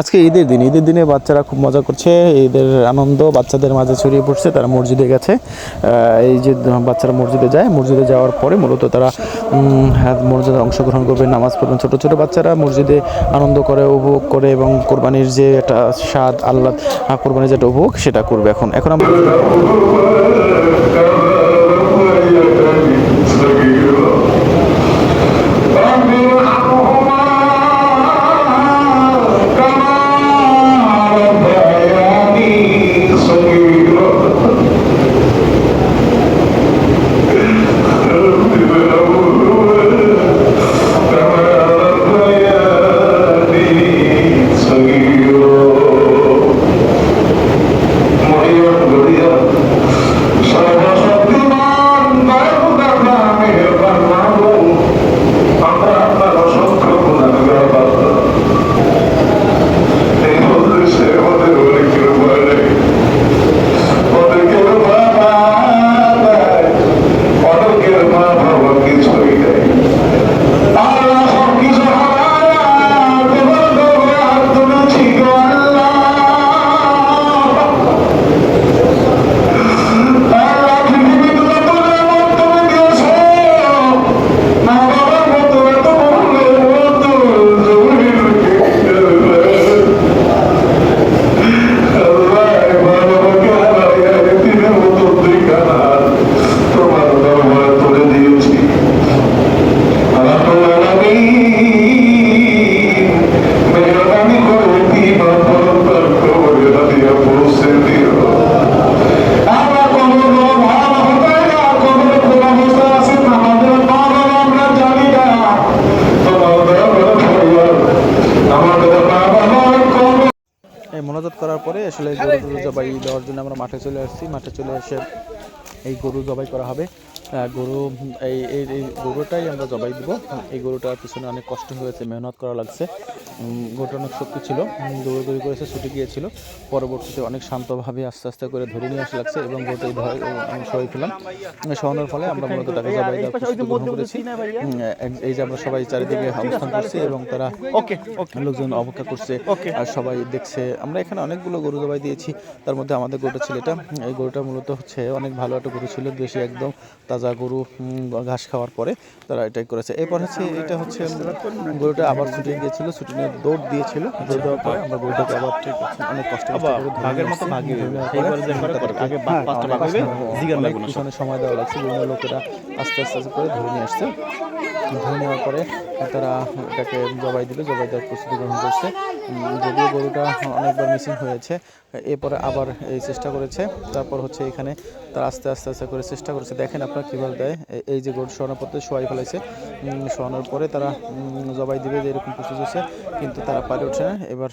আজকে ঈদের দিন ঈদের দিনে বাচ্চারা খুব মজা করছে ঈদের আনন্দ বাচ্চাদের মাঝে ছড়িয়ে পড়ছে তারা মসজিদে গেছে। এই যে বাচ্চারা মসজিদে যায় মসজিদে যাওয়ার পরে মূলত তারা হ্যাঁ, মসজিদে অংশগ্রহণ করবে নামাজ পড়বেন। ছোটো ছোটো বাচ্চারা মসজিদে আনন্দ করে উপভোগ করে এবং কোরবানির যে একটা স্বাদ আল্লাহ কোরবানির যেটা উপভোগ সেটা করবে এখন। এখন আমরা করার পরে আসলে গরু জবাই দেওয়ার জন্য আমরা মাঠে চলে আসছি। মাঠে চলে এসে এই গরু জবাই করা হবে। গরু এই এই গরুটাই আমরা জবাই দিব। এই গরুটার পিছনে অনেক কষ্ট হয়েছে মেহনত করা লাগছে। গরুটা অনেক শক্তি ছিল দৌড়াদৌড়ি করেছে ছুটে গিয়েছিল। পরবর্তীতে অনেক শান্তভাবে আস্তে আস্তে করে ধরে নিয়ে আসা লাগছে এবং গরুটা আমি সবাই ফেলাম শোয়ানোর ফলে আমরা মূলত তাকে জবাই গ্রহণ করেছি। এই যে আমরা সবাই চারিদিকে অবস্থান করছি এবং তারা লোকজন অপেক্ষা করছে আর সবাই দেখছে। আমরা এখানে অনেকগুলো গরু জবাই দিয়েছি। তার মধ্যে আমাদের গরুটা ছিল এটা। এই গরুটা মূলত হচ্ছে অনেক ভালো একটা গরু ছিল দেশে একদম। তাজা গরু ঘাস খাওয়ার পরে তারা এটাই করেছে। এরপর হচ্ছে এটা হচ্ছে গরুটা আবার ছুটে গিয়েছিল ছুটি নিয়ে দৌড় দিয়েছিল। দৌড় দেওয়ার পরে আমরা গরুটাকে আবার অনেক কষ্ট ভাগের মতো ভাগি আগে পিছনে সময় দেওয়া লাগছে বিভিন্ন লোকেরা আস্তে আস্তে আস্তে করে ধরে নিয়ে আসছে। ধরে নেওয়ার পরে তারা এটাকে জবাই দিল, জবাই দেওয়ার প্রস্তুতি গ্রহণ করছে। যদিও গরুটা অনেকবার মিসিং হয়েছে, এরপরে আবার এই চেষ্টা করেছে। তারপর হচ্ছে এখানে তারা আস্তে আস্তে আস্তে করে চেষ্টা করেছে। দেখেন আপনারা কীভাবে দেয় এই যে গরু শোয়ানোর পথে শোয়াই ফেলেছে শোয়ানোর পরে তারা জবাই দিবে যে এরকম প্রস্তুত হচ্ছে কিন্তু তারা পারে ওঠে না। এবার